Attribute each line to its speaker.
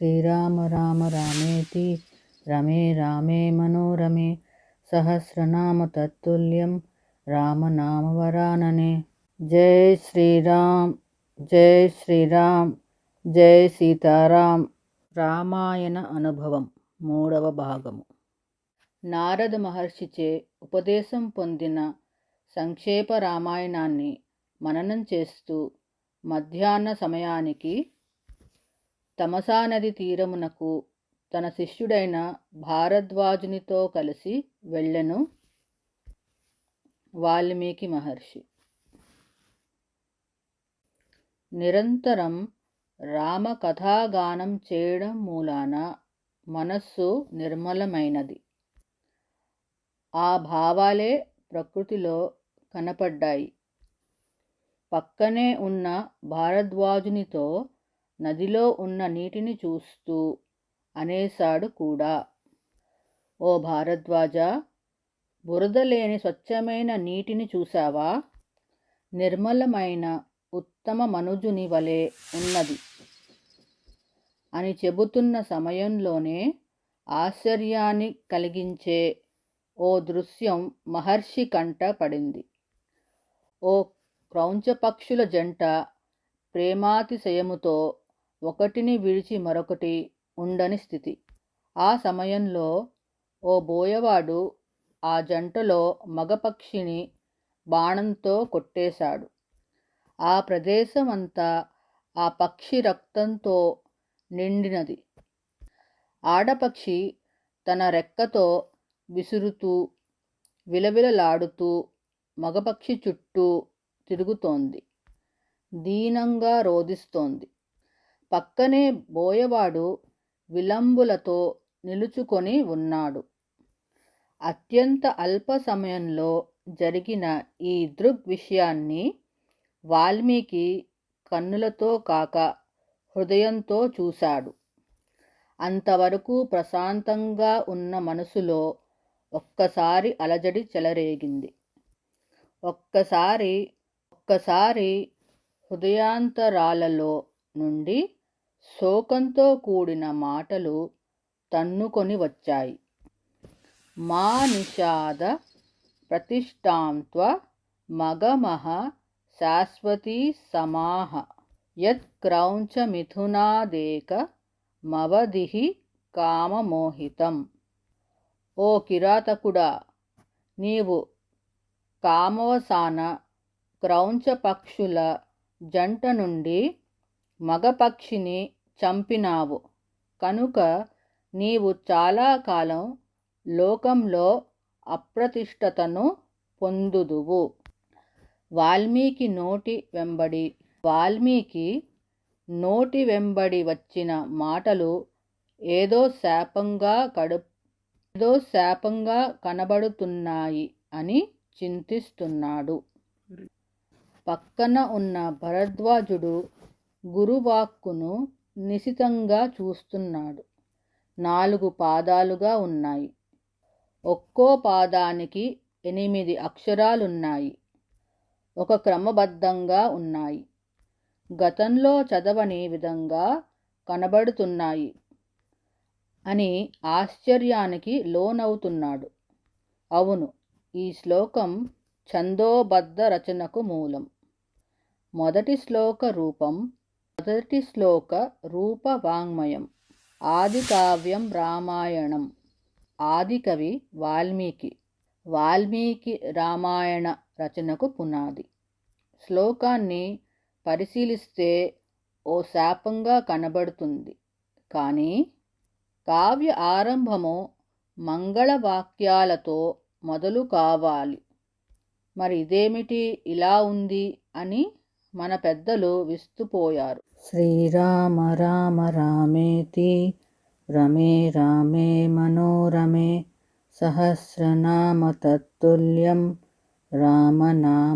Speaker 1: శ్రీరామ రామ రామేతి రమే రామే మనోరమే సహస్రనామ తత్తుల్యం రామనామవరాననే. జై శ్రీరామ్ జై శ్రీరామ్ జై సీతారాం. రామాయణ అనుభవం మూడవ భాగము. నారద మహర్షిచే ఉపదేశం పొందిన సంక్షేప రామాయణాన్ని మననం చేస్తూ మధ్యాహ్న సమయానికి తమసా నది తీరమునకు తన శిష్యుడైన భారద్వాజునితో కలిసి వెళ్ళెను. వాల్మీకి మహర్షి. నిరంతరం రామకథాగానం చేయడం మూలాన మనస్సు నిర్మలమైనది. ఆ భావాలే ప్రకృతిలో కనపడ్డాయి. పక్కనే ఉన్న భారద్వాజునితో నదిలో ఉన్న నీటిని చూస్తూ అనేశాడు కూడా. ఓ భారద్వాజ బురద లేని స్వచ్ఛమైన నీటిని చూశావా? నిర్మలమైన ఉత్తమ మనుజుని వలె ఉన్నది. అని చెబుతున్న సమయంలోనే ఆశ్చర్యాన్ని కలిగించే ఓ దృశ్యం మహర్షి కంట పడింది. ఓ క్రౌంచపక్షుల జంట ప్రేమాతిశయముతో ఒకటిని విడిచి మరొకటి ఉండని స్థితి. ఆ సమయంలో ఓ బోయవాడు ఆ జంటలో మగపక్షిని బాణంతో కొట్టేశాడు. ఆ ప్రదేశం అంతా ఆ పక్షి రక్తంతో నిండినది. ఆడపక్షి తన రెక్కతో విసురుతూ విలవిలలాడుతూ మగపక్షి చుట్టూ తిరుగుతోంది. దీనంగా రోదిస్తోంది పక్కనే బోయవాడు విలంబులతో నిలుచుకొని ఉన్నాడు. అత్యంత అల్ప సమయంలో జరిగిన ఈ దృగ్విషయాన్ని వాల్మీకి కన్నులతో కాక హృదయంతో చూశాడు. అంతవరకు ప్రశాంతంగా ఉన్న మనసులో ఒక్కసారి అలజడి చెలరేగింది. ఒక్కసారి ఒక్కసారి హృదయాంతరాలలో నుండి శోకంతో కూడిన మాటలు తన్నుకొని వచ్చాయి. మా నిషాద ప్రతిష్టాంత్వ మగమహ శాశ్వతీ సమాహ యత్క్రౌంచమిథునాదేక మవదిహి కామమోహితం. ఓ కిరాతకుడా నీవు కామవసాన క్రౌంచ పక్షుల జంట నుండి మగపక్షిని చంపినావు. కనుక నీవు చాలా కాలం లోకంలో అప్రతిష్టతను పొందుదువు. వాల్మీకి నోటి వెంబడి వాల్మీకి నోటి వెంబడి వచ్చిన మాటలు ఏదో శాపంగా కడు ఏదో శాపంగా కనబడుతున్నాయి అని చింతిస్తున్నాడు. పక్కన ఉన్న భరద్వాజుడు గురువాక్కును నిశితంగా చూస్తున్నాడు. నాలుగు పాదాలుగా ఉన్నాయి. ఒక్కో పాదానికి ఎనిమిది అక్షరాలున్నాయి. ఒక క్రమబద్ధంగా ఉన్నాయి. గతంలో చదవని విధంగా కనబడుతున్నాయి అని ఆశ్చర్యానికి లోనవుతున్నాడు. అవును ఈ శ్లోకం ఛందోబద్ధ రచనకు మూలం. మొదటి శ్లోక రూపం మొదటి శ్లోక రూప వాంగ్మయం ఆదికావ్యం రామాయణం. ఆదికవి వాల్మీకి. వాల్మీకి రామాయణ రచనకు పునాది. శ్లోకాన్ని పరిశీలిస్తే ఓ శాపంగా కనబడుతుంది. కానీ కావ్య ఆరంభము మంగళవాక్యాలతో మొదలు కావాలి. మరి ఇదేమిటి ఇలా ఉంది అని మన పెద్దలు విస్తుపోయారు శ్రీరామ రామ రామేతి రమే రామే మనోరమే సహస్రనామ తత్తుల్యం రామనామవరాననే